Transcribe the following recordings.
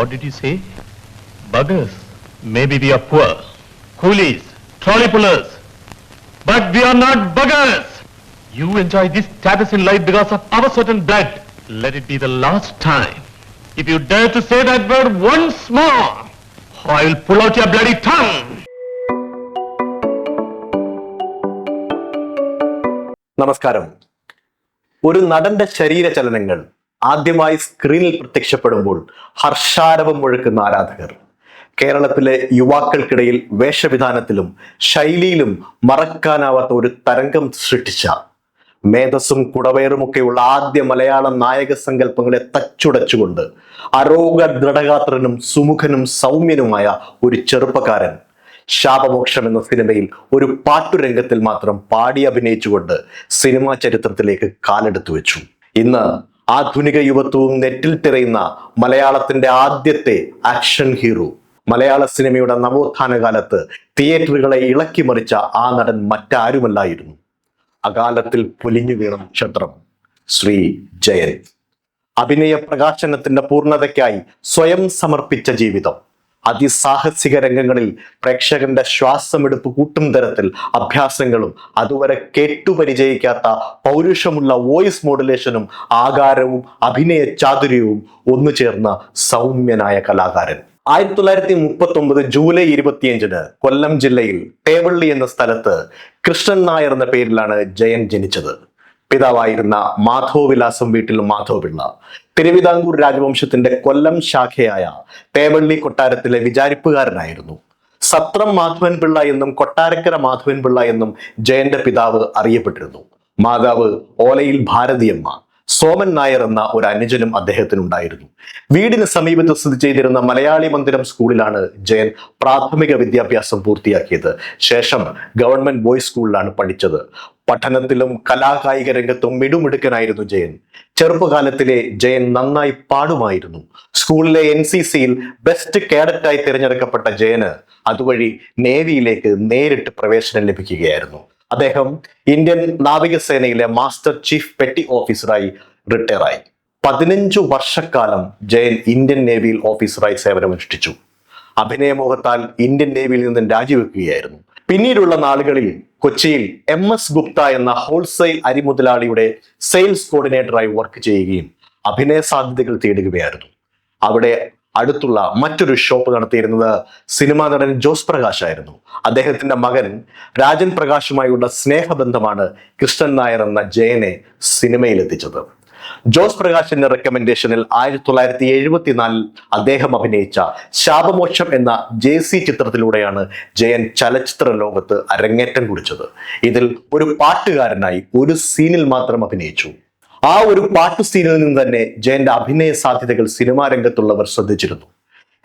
What did you say? Buggers. Maybe we are poor. Coolies. Trolley pullers. But we are not buggers. You enjoy this status in life because of our certain blood. Let it be the last time. If you dare to say that word once more, I will pull out your bloody tongue. നമസ്കാരം ഒരു നടന്റെ ശരീരചലനങ്ങൾ ആദ്യമായി സ്ക്രീനിൽ പ്രത്യക്ഷപ്പെടുമ്പോൾ ഹർഷാരവം മുഴക്കുന്ന ആരാധകർ. കേരളത്തിലെ യുവാക്കൾക്കിടയിൽ വേഷവിധാനത്തിലും ശൈലിയിലും മറക്കാനാവാത്ത ഒരു തരംഗം സൃഷ്ടിച്ച മേധസ്സും കുടവയറുമൊക്കെയുള്ള ആദ്യ മലയാള നായക സങ്കല്പങ്ങളെ തച്ചുടച്ചുകൊണ്ട് അരോഗ ദൃഢഗാത്രനും സുമുഖനും സൗമ്യനുമായ ഒരു ചെറുപ്പക്കാരൻ ശാപമോക്ഷം എന്ന സിനിമയിൽ ഒരു പാട്ടുരംഗത്തിൽ മാത്രം പാടി അഭിനയിച്ചുകൊണ്ട് സിനിമാ ചരിത്രത്തിലേക്ക് കാലെടുത്തു വെച്ചു. ഇന്ന് ആധുനിക യുവത്വവും നെറ്റിൽ തിരയുന്ന മലയാളത്തിന്റെ ആദ്യത്തെ ആക്ഷൻ ഹീറോ. മലയാള സിനിമയുടെ നവോത്ഥാന കാലത്ത് തിയേറ്ററുകളെ ഇളക്കി മറിച്ച ആ നടൻ മറ്റാരുമല്ലായിരുന്നു. അകാലത്തിൽ പൊലിഞ്ഞു വീണ നക്ഷത്രം ശ്രീ ജയൻ. അഭിനയ പ്രകാശനത്തിന്റെ പൂർണതയ്ക്കായി സ്വയം സമർപ്പിച്ച ജീവിതം. അതിസാഹസിക രംഗങ്ങളിൽ പ്രേക്ഷകന്റെ ശ്വാസമെടുപ്പ് കൂട്ടും തരത്തിൽ അഭ്യാസങ്ങളും അതുവരെ കേട്ടുപരിചയിക്കാത്ത പൗരുഷമുള്ള വോയിസ് മോഡുലേഷനും ആകാരവും അഭിനയ ചാതുര്യവും ഒന്നു ചേർന്ന സൗമ്യനായ കലാകാരൻ. ആയിരത്തി തൊള്ളായിരത്തി മുപ്പത്തി ഒമ്പത് ജൂലൈ ഇരുപത്തിയഞ്ചിന് കൊല്ലം ജില്ലയിൽ തേവള്ളി എന്ന സ്ഥലത്ത് കൃഷ്ണൻ നായർ എന്ന പേരിലാണ് ജയൻ ജനിച്ചത്. പിതാവായിരുന്ന മാധവവിലാസം വീട്ടിൽ മാധവപിള്ള. തിരുവിതാംകൂർ രാജവംശത്തിന്റെ കൊല്ലം ശാഖയായ തേവള്ളി കൊട്ടാരത്തിലെ വിചാരിപ്പുകാരനായിരുന്നു. സത്രം മാധവൻ പിള്ള എന്നും കൊട്ടാരക്കര മാധവൻ പിള്ള എന്നും ജയന്റെ പിതാവ് അറിയപ്പെട്ടിരുന്നു. മാതാവ് ഓലയിൽ ഭാരതിയമ്മ. സോമൻ നായർ എന്ന ഒരു അനുജനും അദ്ദേഹത്തിനുണ്ടായിരുന്നു. വീടിന് സമീപത്ത് സ്ഥിതി ചെയ്തിരുന്ന മലയാളി മന്ദിരം സ്കൂളിലാണ് ജയൻ പ്രാഥമിക വിദ്യാഭ്യാസം പൂർത്തിയാക്കിയത്. ശേഷം ഗവൺമെന്റ് ബോയ്സ് സ്കൂളിലാണ് പഠിച്ചത്. പഠനത്തിലും കലാകായിക രംഗത്തും മിടുമിടുക്കനായിരുന്നു ജയൻ. ചെറുപ്പകാലത്തിലെ ജയൻ നന്നായി പാടുമായിരുന്നു. സ്കൂളിലെ എൻ സി സിയിൽ ബെസ്റ്റ് കേഡറ്റായി തിരഞ്ഞെടുക്കപ്പെട്ട ജയന് അതുവഴി നേവിയിലേക്ക് നേരിട്ട് പ്രവേശനം ലഭിക്കുകയായിരുന്നു. അദ്ദേഹം ഇന്ത്യൻ നാവികസേനയിലെ മാസ്റ്റർ ചീഫ് പെറ്റി ഓഫീസറായി റിട്ടയർ ആയി പതിനഞ്ചു വർഷക്കാലം ജയൻ ഇന്ത്യൻ നേവിയിൽ ഓഫീസറായി സേവനമനുഷ്ഠിച്ചു. അഭിനയമോഹത്താൽ ഇന്ത്യൻ നേവിയിൽ നിന്നും രാജിവെക്കുകയായിരുന്നു. പിന്നീടുള്ള നാളുകളിൽ കൊച്ചിയിൽ എം എസ് ഗുപ്ത എന്ന ഹോൾസെയിൽ അരിമുതലാളിയുടെ സെയിൽസ് കോർഡിനേറ്ററായി വർക്ക് ചെയ്യുകയും അഭിനയ സാധ്യതകൾ തേടുകയായിരുന്നു. അവിടെ അടുത്തുള്ള മറ്റൊരു ഷോപ്പ് നടത്തിയിരുന്നത് സിനിമാ നടൻ ജോസ് പ്രകാശ് ആയിരുന്നു. അദ്ദേഹത്തിന്റെ മകൻ രാജൻ പ്രകാശുമായുള്ള സ്നേഹബന്ധമാണ് കൃഷ്ണൻ നായർ എന്ന ജയനെ സിനിമയിലെത്തിച്ചത്. ജോസ് പ്രകാശിന്റെ റെക്കമെൻഡേഷനിൽ ആയിരത്തി തൊള്ളായിരത്തി എഴുപത്തിനാലിൽ അദ്ദേഹം അഭിനയിച്ച ശാപമോക്ഷം എന്ന ജെ സി ചിത്രത്തിലൂടെയാണ് ജയൻ ചലച്ചിത്ര ലോകത്ത് അരങ്ങേറ്റം കുറിച്ചത്. ഇതിൽ ഒരു പാട്ടുകാരനായി ഒരു സീനിൽ മാത്രം അഭിനയിച്ചു. ആ ഒരു പാട്ടു സീനിൽ നിന്ന് തന്നെ ജയന്റെ അഭിനയ സാധ്യതകൾ സിനിമാ രംഗത്തുള്ളവർ ശ്രദ്ധിച്ചിരുന്നു.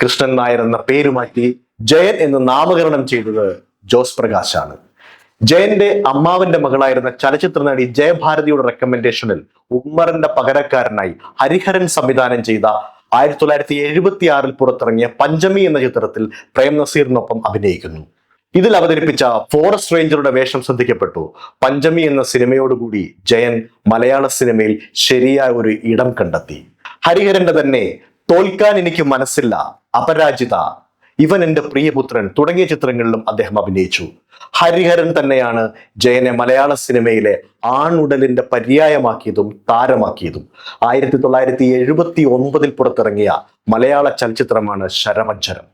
കൃഷ്ണൻ നായർ എന്ന പേര് മാറ്റി ജയൻ എന്ന് നാമകരണം ചെയ്തത് ജോസ് പ്രകാശാണ്. ജയന്റെ അമ്മാവന്റെ മകളായിരുന്ന ചലച്ചിത്ര നടി ജയഭാരതിയുടെ റെക്കമെൻഡേഷനിൽ ഉമ്മറിന്റെ പകരക്കാരനായി ഹരിഹരൻ സംവിധാനം ചെയ്ത ആയിരത്തി തൊള്ളായിരത്തി എഴുപത്തി ആറിൽ പുറത്തിറങ്ങിയ പഞ്ചമി എന്ന ചിത്രത്തിൽ പ്രേം നസീറിനൊപ്പം അഭിനയിക്കുന്നു. ഇതിൽ അവതരിപ്പിച്ച ഫോറസ്റ്റ് റേഞ്ചറുടെ വേഷം ശ്രദ്ധിക്കപ്പെട്ടു. പഞ്ചമി എന്ന സിനിമയോടുകൂടി ജയൻ മലയാള സിനിമയിൽ ശരിയായ ഒരു ഇടം കണ്ടെത്തി. ഹരിഹരന്റെ തന്നെ തോൽക്കാൻ എനിക്ക് മനസ്സില്ല അപരാജിത. ഇവൻ എന്റെ പ്രിയപുത്രൻ തുടങ്ങിയ ചിത്രങ്ങളിലും അദ്ദേഹം അഭിനയിച്ചു. ഹരിഹരൻ തന്നെയാണ് ജയനെ മലയാള സിനിമയിലെ ആണുടലിന്റെ പര്യായമാക്കിയതും താരമാക്കിയതും. ആയിരത്തി തൊള്ളായിരത്തി എഴുപത്തി ഒൻപതിൽ പുറത്തിറങ്ങിയ മലയാള ചലച്ചിത്രമാണ് ശരമജ്ജരം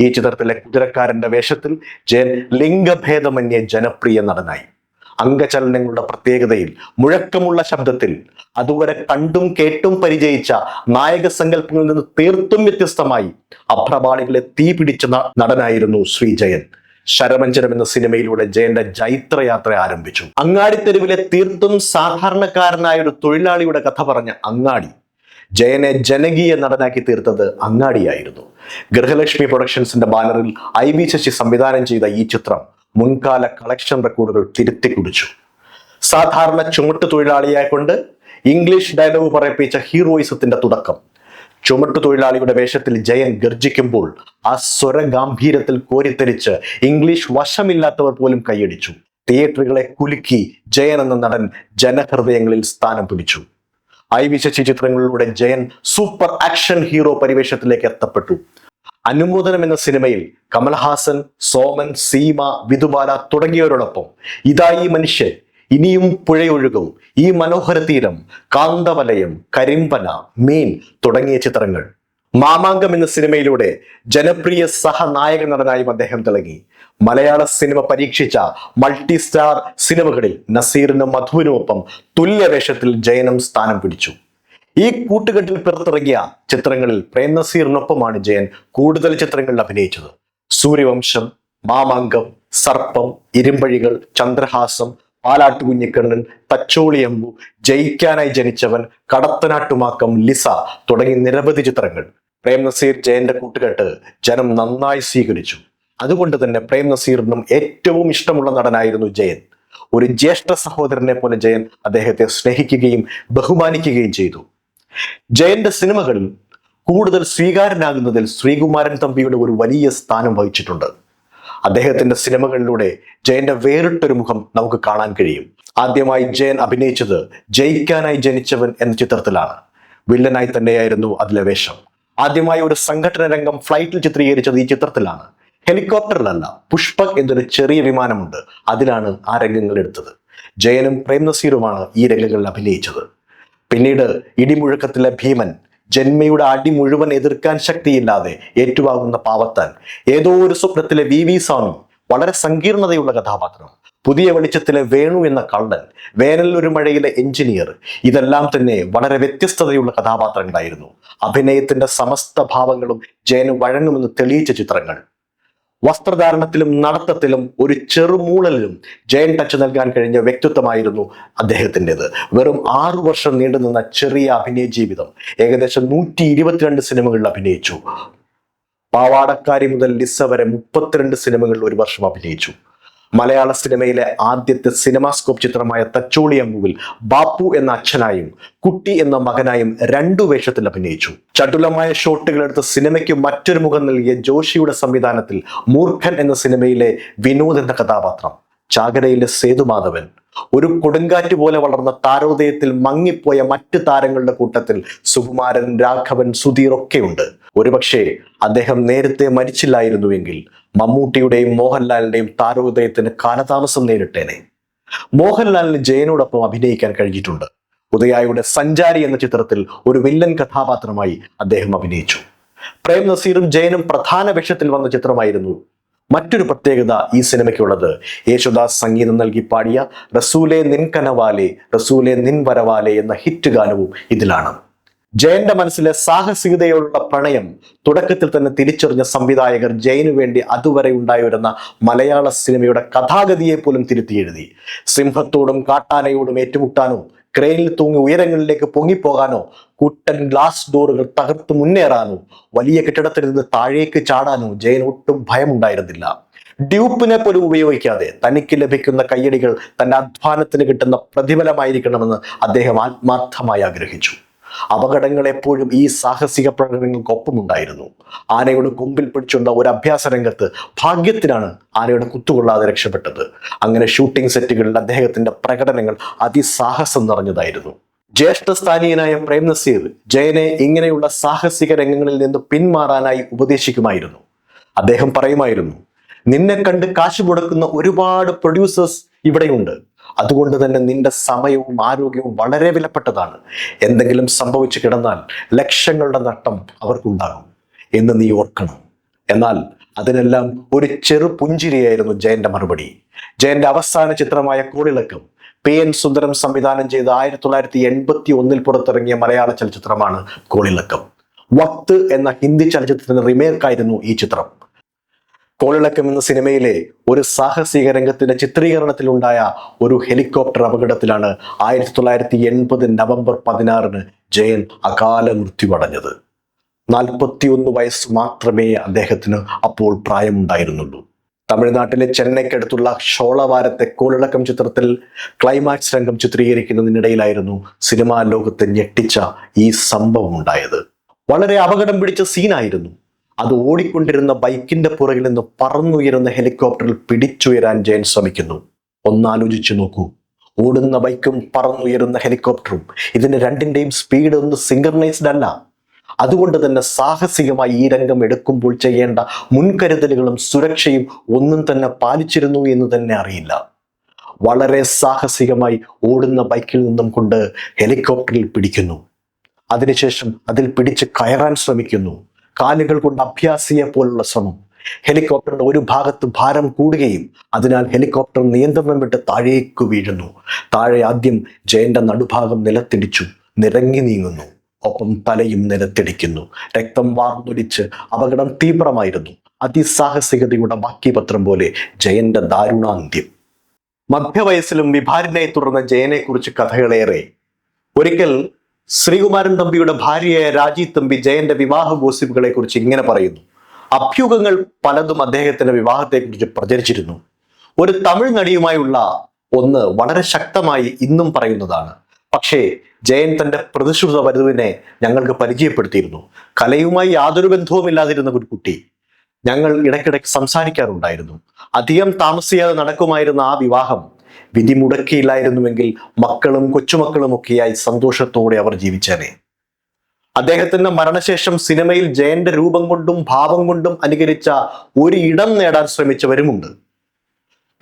ഈ ചിത്രത്തിലെ കുതിരക്കാരന്റെ വേഷത്തിൽ ജയൻ ലിംഗഭേദമന്യേ ജനപ്രിയ നടനായി. അംഗചലനങ്ങളുടെ പ്രത്യേകതയിൽ മുഴക്കമുള്ള ശബ്ദത്തിൽ അതുവരെ കണ്ടും കേട്ടും പരിചയിച്ച നായക സങ്കല്പങ്ങളിൽ നിന്ന് തീർത്തും വ്യത്യസ്തമായി അഭ്രപാളികളെ തീ പിടിച്ച നടനായിരുന്നു ശ്രീജയൻ. ശരമഞ്ചരം എന്ന സിനിമയിലൂടെ ജയന്റെ ജൈത്രയാത്ര ആരംഭിച്ചു. അങ്ങാടിത്തെരുവിലെ തീർത്തും സാധാരണക്കാരനായ ഒരു തൊഴിലാളിയുടെ കഥ പറഞ്ഞ അങ്ങാടി ജയനെ ജനകീയ നടനാക്കി തീർത്തത് അങ്ങാടിയായിരുന്നു. ഗൃഹലക്ഷ്മി പ്രൊഡക്ഷൻസിന്റെ ബാനറിൽ ഐ ശശി സംവിധാനം ചെയ്ത ഈ ചിത്രം മുൻകാല കളക്ഷൻ റെക്കോർഡുകൾ തിരുത്തി കുടിച്ചു. സാധാരണ ചുമട്ട് തൊഴിലാളിയെ കൊണ്ട് ഇംഗ്ലീഷ് ഡയലോഗ് പറയിപ്പിച്ച ഹീറോയിസത്തിന്റെ തുടക്കം. ചുമട്ടു തൊഴിലാളിയുടെ വേഷത്തിൽ ജയൻ ഗർജിക്കുമ്പോൾ ആ സ്വര ഗാംഭീര്യത്തിൽ കോരിത്തെരിച്ച് ഇംഗ്ലീഷ് വശമില്ലാത്തവർ പോലും കൈയടിച്ചു. തിയേറ്ററുകളെ കുലുക്കി ജയൻ എന്ന നടൻ ജനഹൃദയങ്ങളിൽ സ്ഥാനം പിടിച്ചു. ഐ വിശേഷി ചിത്രങ്ങളിലൂടെ ജയൻ സൂപ്പർ ആക്ഷൻ ഹീറോ പരിവേഷത്തിലേക്ക് എത്തപ്പെട്ടു. അനുമോദനം എന്ന സിനിമയിൽ കമൽഹാസൻ സോമൻ സീമ വിധുബാല തുടങ്ങിയവരോടൊപ്പം ഇതായി മനുഷ്യൻ ഇനിയും പുഴയൊഴുകും. ഈ മനോഹര തീരം കാന്തവലയം കരിമ്പന മീൻ തുടങ്ങിയ ചിത്രങ്ങൾ. മാമാങ്കം എന്ന സിനിമയിലൂടെ ജനപ്രിയ സഹനായക നടനായും അദ്ദേഹം തിളങ്ങി. മലയാള സിനിമ പരീക്ഷിച്ച മൾട്ടി സ്റ്റാർ സിനിമകളിൽ നസീറിനും മധുവിനുമൊപ്പം തുല്യവേഷത്തിൽ ജയനം സ്ഥാനം പിടിച്ചു. ഈ കൂട്ടുകെട്ടിൽ പുറത്തിറങ്ങിയ ചിത്രങ്ങളിൽ പ്രേംനസീറിനൊപ്പമാണ് ജയൻ കൂടുതൽ ചിത്രങ്ങളിൽ അഭിനയിച്ചത്. സൂര്യവംശം മാമാങ്കം സർപ്പം ഇരുമ്പഴികൾ ചന്ദ്രഹാസം പാലാട്ടു കുഞ്ഞിക്കണ്ണൻ തച്ചോളിയമ്പു ജയിക്കാനായി ജനിച്ചവൻ കടത്തനാട്ടുമാക്കം ലിസ തുടങ്ങി നിരവധി ചിത്രങ്ങൾ. പ്രേം നസീർ ജയന്റെ കൂട്ടുകെട്ട് ജനം നന്നായി സ്വീകരിച്ചു. അതുകൊണ്ട് തന്നെ പ്രേം നസീറിനും ഏറ്റവും ഇഷ്ടമുള്ള നടനായിരുന്നു ജയൻ. ഒരു ജ്യേഷ്ഠ സഹോദരനെ പോലെ ജയൻ അദ്ദേഹത്തെ സ്നേഹിക്കുകയും ബഹുമാനിക്കുകയും ചെയ്തു. ജയന്റെ സിനിമകളിൽ കൂടുതൽ സ്വീകാരനാകുന്നതിൽ ശ്രീകുമാരൻ തമ്പിയുടെ ഒരു വലിയ സ്ഥാനം വഹിച്ചിട്ടുണ്ട്. അദ്ദേഹത്തിന്റെ സിനിമകളിലൂടെ ജയന്റെ വേറിട്ടൊരു മുഖം നമുക്ക് കാണാൻ കഴിയും. ആദ്യമായി ജയൻ അഭിനയിച്ചത് ജയിക്കാനായി ജനിച്ചവൻ എന്ന ചിത്രത്തിലാണ്. വില്ലനായി തന്നെയായിരുന്നു അതിലെ വേഷം. ആദ്യമായി ഒരു സംഘടന രംഗം ഫ്ലൈറ്റിൽ ചിത്രീകരിച്ചത് ഈ ചിത്രത്തിലാണ്. ഹെലികോപ്റ്ററിലല്ല പുഷ്പക് എന്നൊരു ചെറിയ വിമാനമുണ്ട്. അതിലാണ് ആ രംഗങ്ങൾ എടുത്തത്. ജയനും പ്രേംനസീറുമാണ് ഈ രംഗങ്ങളിൽ അഭിനയിച്ചത്. പിന്നീട് ഇടിമുഴക്കത്തിലെ ഭീമൻ ജന്മയുടെ അടി മുഴുവൻ എതിർക്കാൻ ശക്തിയില്ലാതെ ഏറ്റുവാങ്ങുന്ന പാവത്താൻ. ഏതോ ഒരു സ്വപ്നത്തിലെ വി വി സ്വാമി വളരെ സങ്കീർണതയുള്ള കഥാപാത്രം. പുതിയ വെളിച്ചത്തിലെ വേണു എന്ന കള്ളൻ വേനൽ ഒരു മഴയിലെ എഞ്ചിനീയർ ഇതെല്ലാം തന്നെ വളരെ വ്യത്യസ്തതയുള്ള കഥാപാത്രങ്ങളായിരുന്നു. അഭിനയത്തിന്റെ സമസ്ത ഭാവങ്ങളും ജയന് വഴങ്ങുമെന്ന് തെളിയിച്ച ചിത്രങ്ങൾ. വസ്ത്രധാരണത്തിലും നടത്തത്തിലും ഒരു ചെറുമൂളലിലും ജയൻ ടച്ച് നൽകാൻ കഴിഞ്ഞ വ്യക്തിത്വമായിരുന്നു അദ്ദേഹത്തിന്റെത്. വെറും ആറു വർഷം നീണ്ടുനിന്ന ചെറിയ അഭിനയ ജീവിതം ഏകദേശം നൂറ്റി ഇരുപത്തിരണ്ട് സിനിമകളിൽ അഭിനയിച്ചു. പാവാടക്കാരി മുതൽ ലിസ വരെ മുപ്പത്തിരണ്ട് സിനിമകളിൽ ഒരു വർഷം അഭിനയിച്ചു. മലയാള സിനിമയിലെ ആദ്യത്തെ സിനിമാസ്കോപ്പ് ചിത്രമായ തച്ചോളി അമ്മുവിൽ ബാപ്പു എന്ന അച്ഛനായും കുട്ടി എന്ന മകനായും രണ്ടു വേഷത്തിൽ അഭിനയിച്ചു. ചടുലമായ ഷോട്ടുകൾ എടുത്ത് സിനിമയ്ക്ക് മറ്റൊരു മുഖം നൽകിയ ജോഷിയുടെ സംവിധാനത്തിൽ മൂർഖൻ എന്ന സിനിമയിലെ വിനോദ് എന്ന കഥാപാത്രം. ചാകരയിലെ സേതുമാധവൻ ഒരു കൊടുങ്കാറ്റ് പോലെ വളർന്ന താരോദയത്തിൽ മങ്ങിപ്പോയ മറ്റ് താരങ്ങളുടെ കൂട്ടത്തിൽ സുകുമാരൻ രാഘവൻ സുധീർ ഒക്കെയുണ്ട്. ഒരുപക്ഷെ അദ്ദേഹം നേരത്തെ മരിച്ചില്ലായിരുന്നുവെങ്കിൽ മമ്മൂട്ടിയുടെയും മോഹൻലാലിന്റെയും താരോദയത്തിന് കാലതാമസം നേരിട്ടേനെ. മോഹൻലാലിന് ജയനോടൊപ്പം അഭിനയിക്കാൻ കഴിഞ്ഞിട്ടുണ്ട്. ഉദയായുടെ സഞ്ചാരി എന്ന ചിത്രത്തിൽ ഒരു വില്ലൻ കഥാപാത്രമായി അദ്ദേഹം അഭിനയിച്ചു. പ്രേം നസീറും ജയനും പ്രധാന വേഷത്തിൽ വന്ന ചിത്രമായിരുന്നു. മറ്റൊരു പ്രത്യേകത ഈ സിനിമയ്ക്കുള്ളത്. യേശുദാസ് സംഗീതം നൽകി പാടിയ റസൂലെ നിൻ കനവാലെ റസൂലെ നിൻ വരവാലെ എന്ന ഹിറ്റ് ഗാനവും ഇതിലാണ്. ജയന്റെ മനസ്സിലെ സാഹസികതയോടുള്ള പ്രണയം തുടക്കത്തിൽ തന്നെ തിരിച്ചറിഞ്ഞ സംവിധായകർ ജയനു വേണ്ടി അതുവരെ ഉണ്ടായിരുന്ന മലയാള സിനിമയുടെ കഥാഗതിയെ പോലും തിരുത്തി എഴുതി. സിംഹത്തോടും കാട്ടാനയോടും ഏറ്റുമുട്ടാനോ ക്രെയിനിൽ തൂങ്ങി ഉയരങ്ങളിലേക്ക് പൊങ്ങിപ്പോകാനോ കുട്ടൻ ഗ്ലാസ് ഡോറുകൾ തകർത്ത് മുന്നേറാനോ വലിയ കെട്ടിടത്തിൽ നിന്ന് താഴേക്ക് ചാടാനോ ജയൻ ഒട്ടും ഭയമുണ്ടായിരുന്നില്ല. ഡ്യൂപ്പിനെ പോലും ഉപയോഗിക്കാതെ തനിക്ക് ലഭിക്കുന്ന കയ്യടികൾ തന്റെ അധ്വാനത്തിന് കിട്ടുന്ന പ്രതിഫലമായിരിക്കണമെന്ന് അദ്ദേഹം ആത്മാർത്ഥമായി ആഗ്രഹിച്ചു. അപകടങ്ങൾ എപ്പോഴും ഈ സാഹസിക പ്രകടനങ്ങൾക്കൊപ്പമുണ്ടായിരുന്നു ആനയുടെ കൊമ്പിൽ പിടിച്ചുള്ള ഒരു അഭ്യാസ രംഗത്ത് ഭാഗ്യത്തിനാണ് ആനയുടെ കുത്തുകൊള്ളാതെ രക്ഷപ്പെട്ടത്. അങ്ങനെ ഷൂട്ടിംഗ് സെറ്റുകളിൽ അദ്ദേഹത്തിന്റെ പ്രകടനങ്ങൾ അതിസാഹസം നിറഞ്ഞതായിരുന്നു. ജ്യേഷ്ഠ സ്ഥാനീയനായ പ്രേം നസീർ ജയനെ ഇങ്ങനെയുള്ള സാഹസിക രംഗങ്ങളിൽ നിന്ന് പിന്മാറാനായി ഉപദേശിക്കുമായിരുന്നു. അദ്ദേഹം പറയുമായിരുന്നു നിന്നെ കണ്ട് കാശ് മുടക്കുന്ന ഒരുപാട് പ്രൊഡ്യൂസേഴ്സ് ഇവിടെയുണ്ട്. അതുകൊണ്ട് തന്നെ നിന്റെ സമയവും ആരോഗ്യവും വളരെ വിലപ്പെട്ടതാണ്. എന്തെങ്കിലും സംഭവിച്ചു കിടന്നാൽ ലക്ഷങ്ങളുടെ നട്ടം അവർക്കുണ്ടാകും എന്ന് നീ ഓർക്കണം. എന്നാൽ അതിനെല്ലാം ഒരു ചെറു പുഞ്ചിരിയായിരുന്നു ജയന്റെ മറുപടി. ജയന്റെ അവസാന ചിത്രമായ കോളിളക്കം പി എൻ സുന്ദരം സംവിധാനം ചെയ്ത ആയിരത്തി തൊള്ളായിരത്തി എൺപത്തി ഒന്നിൽ പുറത്തിറങ്ങിയ മലയാള ചലച്ചിത്രമാണ് കോളിളക്കം. വക്ത് എന്ന ഹിന്ദി ചലച്ചിത്രത്തിന്റെ റിമേക്കായിരുന്നു ഈ ചിത്രം. കോളിളക്കം എന്ന സിനിമയിലെ ഒരു സാഹസിക രംഗത്തിന്റെ ചിത്രീകരണത്തിലുണ്ടായ ഒരു ഹെലികോപ്റ്റർ അപകടത്തിലാണ് ആയിരത്തി തൊള്ളായിരത്തി എൺപത് നവംബർ പതിനാറിന് ജയൻ അകാല മൃത്യുവടഞ്ഞത്. നാൽപ്പത്തിയൊന്ന് വയസ്സ് മാത്രമേ അദ്ദേഹത്തിന് അപ്പോൾ പ്രായമുണ്ടായിരുന്നുള്ളൂ. തമിഴ്നാട്ടിലെ ചെന്നൈക്കടുത്തുള്ള ഷോളവാരത്തെ കോളിളക്കം ചിത്രത്തിൽ ക്ലൈമാക്സ് രംഗം ചിത്രീകരിക്കുന്നതിനിടയിലായിരുന്നു സിനിമാ ലോകത്തെ ഞെട്ടിച്ച ഈ സംഭവം ഉണ്ടായത് വളരെ അപകടം പിടിച്ച സീനായിരുന്നു. അത് ഓടിക്കൊണ്ടിരുന്ന ബൈക്കിന്റെ പുറകിൽ നിന്ന് പറന്നുയരുന്ന ഹെലികോപ്റ്ററിൽ പിടിച്ചുയരാൻ ജയൻ ശ്രമിക്കുന്നു. ഒന്നാലോചിച്ചു നോക്കൂ. ഓടുന്ന ബൈക്കും പറന്നുയരുന്ന ഹെലികോപ്റ്ററും ഇതിന് രണ്ടിന്റെയും സ്പീഡ് ഒന്ന് സിംഗർണൈസ്ഡ് അല്ല. അതുകൊണ്ട് തന്നെ സാഹസികമായി ഈ രംഗം എടുക്കുമ്പോൾ ചെയ്യേണ്ട മുൻകരുതലുകളും സുരക്ഷയും ഒന്നും തന്നെ പാലിച്ചിരുന്നു എന്ന് തന്നെ അറിയില്ല. വളരെ സാഹസികമായി ഓടുന്ന ബൈക്കിൽ നിന്നും കൊണ്ട് ഹെലികോപ്റ്ററിൽ പിടിക്കുന്നു. അതിനുശേഷം അതിൽ പിടിച്ച് കയറാൻ ശ്രമിക്കുന്നു. കാലുകൾ കൊണ്ട് അഭ്യാസിയെ പോലുള്ള ശ്രമം. ഹെലികോപ്റ്ററിന്റെ ഒരു ഭാഗത്ത് ഭാരം കൂടുകയും അതിനാൽ ഹെലികോപ്റ്റർ നിയന്ത്രണം വിട്ട് താഴേക്ക് വീഴുന്നു. താഴെ ആദ്യം ജയന്റെ നടുഭാഗം നിലത്തിടിച്ചു നിറങ്ങി നീങ്ങുന്നു. ഒപ്പം തലയും നിലത്തിടിക്കുന്നു. രക്തം വാർന്നൊലിച്ച് അപകടം തീവ്രമായിരുന്നു. അതിസാഹസികതയുടെ ബാക്കി പത്രം പോലെ ജയന്റെ ദാരുണാന്ത്യം. മധ്യവയസ്സിലും വിഭാരനെ തുടർന്ന ജയനെക്കുറിച്ച് കഥകളേറെ. ഒരിക്കൽ ശ്രീകുമാരൻ തമ്പിയുടെ ഭാര്യയായ രാജി തമ്പി ജയന്റെ വിവാഹ ഗോസിപ്പുകളെ കുറിച്ച് ഇങ്ങനെ പറയുന്നു. അഭ്യൂഹങ്ങൾ പലതും അദ്ദേഹത്തിന്റെ വിവാഹത്തെക്കുറിച്ച് പ്രചരിച്ചിരുന്നു. ഒരു തമിഴ് നടിയുമായുള്ള ഒന്ന് വളരെ ശക്തമായി ഇന്നും പറയുന്നതാണ്. പക്ഷേ ജയൻ തന്റെ പ്രതിശ്രുത വധുവിനെ ഞങ്ങൾക്ക് പരിചയപ്പെടുത്തിയിരുന്നു. കലയുമായി യാതൊരു ബന്ധവുമില്ലാതിരുന്ന ഒരു കുട്ടി ഞങ്ങൾ ഇടയ്ക്കിടയ്ക്ക് സംസാരിക്കാറുണ്ടായിരുന്നു. അധികം താമസിയാതെ നടക്കുമായിരുന്ന ആ വിവാഹം വിധി മുടക്കിയില്ലായിരുന്നുവെങ്കിൽ മക്കളും കൊച്ചുമക്കളും ഒക്കെയായി സന്തോഷത്തോടെ അവർ ജീവിച്ചേനെ. അദ്ദേഹത്തിന്റെ മരണശേഷം സിനിമയിൽ ജയന്റെ രൂപം കൊണ്ടും ഭാവം കൊണ്ടും അനുകരിച്ച ഒരു ഇടം നേടാൻ ശ്രമിച്ചവരുമുണ്ട്.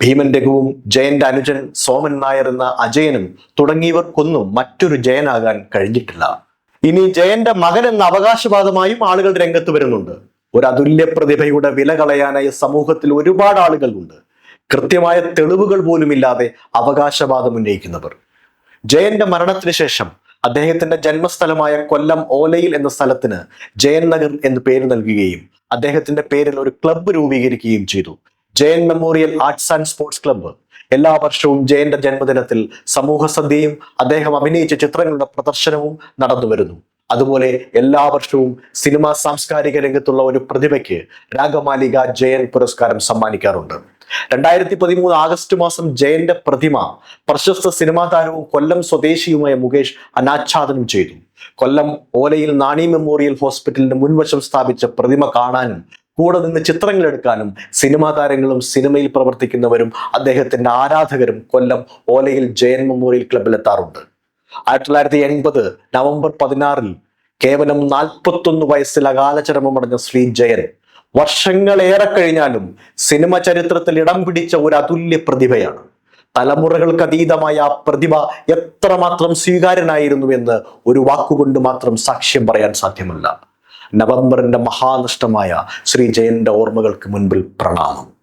ഭീമൻ രഘുവും ജയന്റെ അനുജൻ സോമൻ നായർ എന്ന അജയനും തുടങ്ങിയവർക്കൊന്നും മറ്റൊരു ജയനാകാൻ കഴിഞ്ഞിട്ടില്ല. ഇനി ജയന്റെ മകൻ എന്ന അവകാശവാദമായും ആളുകൾ രംഗത്ത് വരുന്നുണ്ട്. ഒരു അതുല്യ പ്രതിഭയുടെ വില കളയാനായി സമൂഹത്തിൽ ഒരുപാട് ആളുകളുണ്ട്. കൃത്യമായ തെളിവുകൾ പോലുമില്ലാതെ അവകാശവാദം ഉന്നയിക്കുന്നവർ. ജയന്റെ മരണത്തിന് ശേഷം അദ്ദേഹത്തിന്റെ ജന്മസ്ഥലമായ കൊല്ലം ഓലയിൽ എന്ന സ്ഥലത്തിന് ജയൻ നഗർ എന്ന് പേര് നൽകുകയും അദ്ദേഹത്തിന്റെ പേരിൽ ഒരു ക്ലബ്ബ് രൂപീകരിക്കുകയും ചെയ്തു. Jayan memorial arts and sports club. എല്ലാ വർഷവും ജയന്റെ ജന്മദിനത്തിൽ സമൂഹ സദ്യയും അദ്ദേഹം അഭിനയിച്ച ചിത്രങ്ങളുടെ പ്രദർശനവും നടന്നു വരുന്നു. അതുപോലെ എല്ലാ വർഷവും സിനിമാ സാംസ്കാരിക രംഗത്തുള്ള ഒരു പ്രതിഭയ്ക്ക് രാഗമാലിക ജയൻ പുരസ്കാരം സമ്മാനിക്കാറുണ്ട്. രണ്ടായിരത്തി പതിമൂന്ന് ആഗസ്റ്റ് മാസം ജയന്റെ പ്രതിമ പ്രശസ്ത സിനിമാ താരവും കൊല്ലം സ്വദേശിയുമായ മുകേഷ് അനാച്ഛാദനം ചെയ്തു. കൊല്ലം ഓലയിൽ നാണി മെമ്മോറിയൽ ഹോസ്പിറ്റലിന്റെ മുൻവശം സ്ഥാപിച്ച പ്രതിമ കാണാനും കൂടെ നിന്ന് ചിത്രങ്ങൾ എടുക്കാനും സിനിമാ താരങ്ങളും സിനിമയിൽ പ്രവർത്തിക്കുന്നവരും അദ്ദേഹത്തിന്റെ ആരാധകരും കൊല്ലം ഓലയിൽ ജയൻ മെമ്മോറിയൽ ക്ലബിൽ എത്താറുണ്ട്. ആയിരത്തി തൊള്ളായിരത്തി എൺപത് നവംബർ പതിനാറിൽ കേവലം നാൽപ്പത്തൊന്ന് വയസ്സിൽ അകാലചരമമടഞ്ഞ ശ്രീ ജയൻ വർഷങ്ങളേറെ കഴിഞ്ഞാലും സിനിമ ചരിത്രത്തിൽ ഇടം പിടിച്ച ഒരു അതുല്യ പ്രതിഭയാണ്. തലമുറകൾക്ക് അതീതമായ ആ പ്രതിഭ എത്രമാത്രം സ്വീകാര്യനായിരുന്നു എന്ന് ഒരു വാക്കുകൊണ്ട് മാത്രം സാക്ഷ്യം പറയാൻ സാധ്യമല്ല. നവംബറിന്റെ മഹാനഷ്ടമായ ശ്രീ ജയന്റെ ഓർമ്മകൾക്ക് മുൻപിൽ പ്രണാമം.